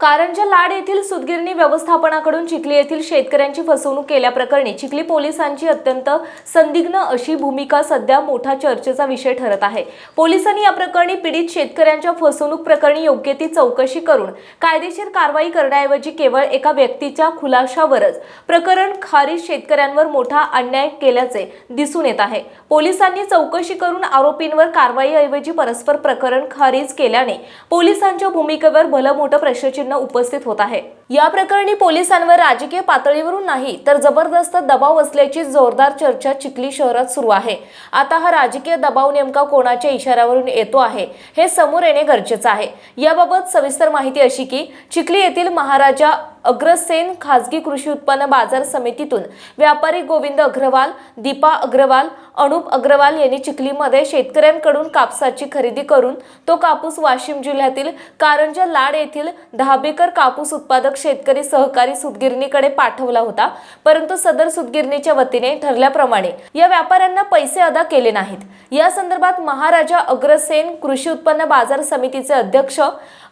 कारंजा लाड येथील सुदगिरणी व्यवस्थापनाकडून चिखली येथील शेतकऱ्यांची फसवणूक केल्याप्रकरणी चिखली पोलिसांची अत्यंत संदिग्ध अशी भूमिका सध्या मोठा चर्चेचा विषय ठरत आहे. पोलिसांनी या प्रकरणी पीडित शेतकऱ्यांच्या फसवणूक प्रकरणी योग्य ती चौकशी करून कायदेशीर कारवाई करण्याऐवजी केवळ एका व्यक्तीच्या खुलाशावरच प्रकरण खारीज शेतकऱ्यांवर मोठा अन्याय केल्याचे दिसून येत आहे. पोलिसांनी चौकशी करून आरोपींवर कारवाईऐवजी परस्पर प्रकरण खारीज केल्याने पोलिसांच्या भूमिकेवर भलं मोठं प्रश्नचिन्ह उपस्थित होत आहे. या प्रकरणी पोलिसांवर राजकीय पातळीवरून नाही तर जबरदस्त दबाव असल्याची जोरदार चर्चा चिखली शहरात सुरू आहे. आता हा राजकीय दबाव नेमका कोणाच्या इशाऱ्यावरून येतो आहे हे समोर येणे गरजेचं आहे. याबाबत सविस्तर माहिती अशी की चिखली येथील महाराजा अग्रसेन खाजगी कृषी उत्पन्न बाजार समितीतून व्यापारी गोविंद अग्रवाल दीपा अग्रवाल अनुप अग्रवाल यांनी चिखलीमध्ये शेतकऱ्यांकडून कापसाची खरेदी करून तो कापूस वाशिम जिल्ह्यातील कारंजा लाड येथील दहाबेकर कापूस उत्पादक शेतकरी सहकारी सुतगिरणीकडे पाठवला होता परंतु सदर सुतगिरणीच्या वतीने ठरल्याप्रमाणे या व्यापाऱ्यांना पैसे अदा केले नाहीत. या संदर्भात महाराजा अग्रसेन कृषी उत्पन्न बाजार समितीचे अध्यक्ष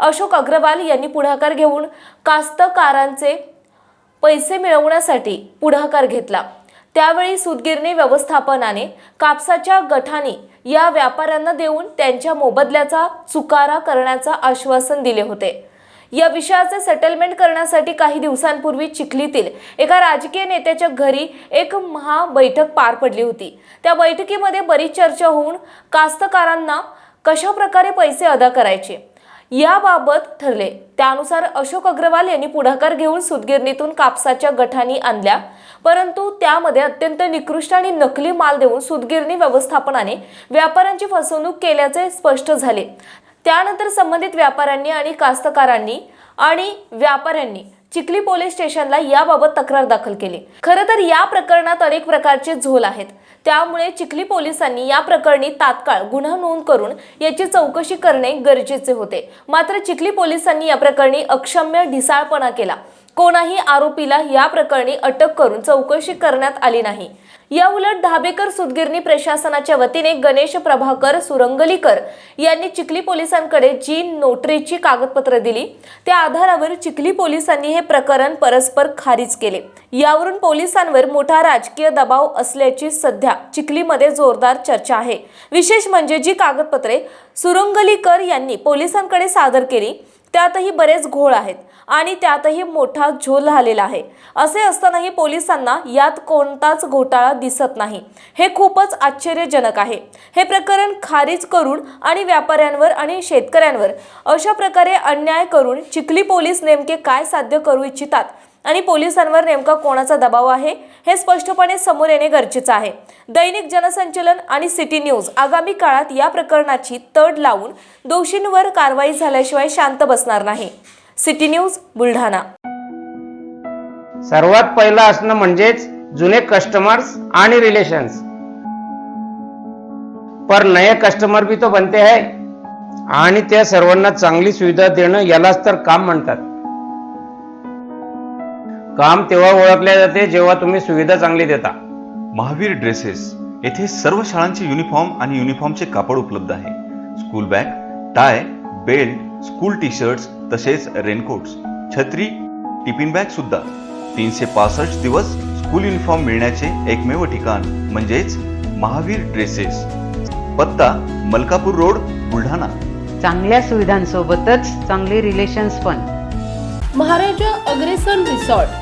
अशोक अग्रवाल यांनी पुढाकार घेऊन कास्तकारांचे पैसे मिळवण्यासाठी पुढाकार घेतला. त्यावेळी सूतगिरणी व्यवस्थापनाने कापसाच्या गठाने या व्यापाऱ्यांना देऊन त्यांच्या मोबदल्याचा चुकारा करण्याचं आश्वासन दिले होते. या विषयाचे सेटलमेंट करण्यासाठी काही दिवसांपूर्वी चिखलीतील एका राजकीय नेत्याच्या घरी एक महा बैठक पार पडली होती. त्या बैठकीमध्ये बरीच चर्चा होऊन कास्तकारांना कशा प्रकारे पैसे अदा करायचे याबाबत ठरले. त्यानुसार अशोक अग्रवाल यांनी पुढाकार घेऊन सुतगिरणीतून कापसाच्या गठाणी आणल्या. परंतु त्यामध्ये अत्यंत निकृष्ट आणि नकली माल देऊन सुतगिरणी व्यवस्थापनाने व्यापाऱ्यांची फसवणूक केल्याचे स्पष्ट झाले. त्यानंतर संबंधित व्यापाऱ्यांनी आणि कास्तकारांनी आणि व्यापाऱ्यांनी चिखली पोलीस स्टेशनला याबाबत तक्रार दाखल केली. खरं तर या प्रकरणात अनेक प्रकारचे झोल आहेत. त्यामुळे चिखली पोलिसांनी या प्रकरणी तात्काळ गुन्हा नोंद करून याची चौकशी करणे गरजेचे होते. मात्र चिखली पोलिसांनी या प्रकरणी अक्षम्य ढिसाळपणा केला. कोणाही आरोपीला या प्रकरणी अटक करून चौकशी करण्यात आली नाही. या उलट धाबेकर सुदगिरणी प्रशासनाच्या वतीने गणेश प्रभाकर सुरंगलीकर यांनी चिखली पोलिसांकडे जी नोटरीची कागदपत्र दिली. त्या आधारावर चिखली पोलिसांनी हे प्रकरण परस्पर खारिज केले. यावरून पोलिसांवर मोठा राजकीय दबाव असल्याची सध्या चिखलीमध्ये जोरदार चर्चा आहे. विशेष म्हणजे जी कागदपत्रे सुरंगलीकर यांनी पोलिसांकडे सादर केली त्यातही बरेच घोळ आहेत आणि त्यातही मोठा झोल झालेला आहे. असे असतानाही पोलिसांना यात कोणताच घोटाळा दिसत नाही. हे खूपच आश्चर्यजनक आहे. हे प्रकरण खारिज करून आणि व्यापाऱ्यांवर आणि शेतकऱ्यांवर अशा प्रकारे अन्याय करून चिखली पोलीस नेमके काय साध्य करू इच्छितात आणि पोलिसांवर नेमका कोणाचा दबाव आहे? हे स्पष्टपणे समोर येणे गरजेचं आहे. दैनिक जनसंचलन आणि सिटी न्यूज आगामी काळात या प्रकरणाची तड लावून दोषींवर कारवाई झाल्याशिवाय शांत बसणार नाही. City News Buldhana. सर्वात पहिलं असणं म्हणजेच जुने कस्टमर्स आणि रिलेशन्स पर नए कस्टमर भी तो बनते है. आणि त्या सर्वांना चांगली सुविधा देणं यालाच तर काम म्हणतात. काम तेव्हा ओळखले जाते जेव्हा तुम्ही सुविधा चांगली देता. महावीर ड्रेसेस येथे सर्व शाळांचे युनिफॉर्म आणि युनिफॉर्मचे कापड उपलब्ध आहे. School bag tie belt school T shirts तसेच रेनकोट्स छत्री टिफिन बॅग सुद्धा. तीनशे पासष्ट दिवस स्कूल युनिफॉर्म मिळण्याचे एकमेव ठिकाण म्हणजेच महावीर ड्रेसेस. पत्ता मलकापूर रोड बुलढाणा. चांगल्या सुविधांसोबतच चांगले रिलेशन्स पण. महाराजा अग्रेसन रिसॉर्ट.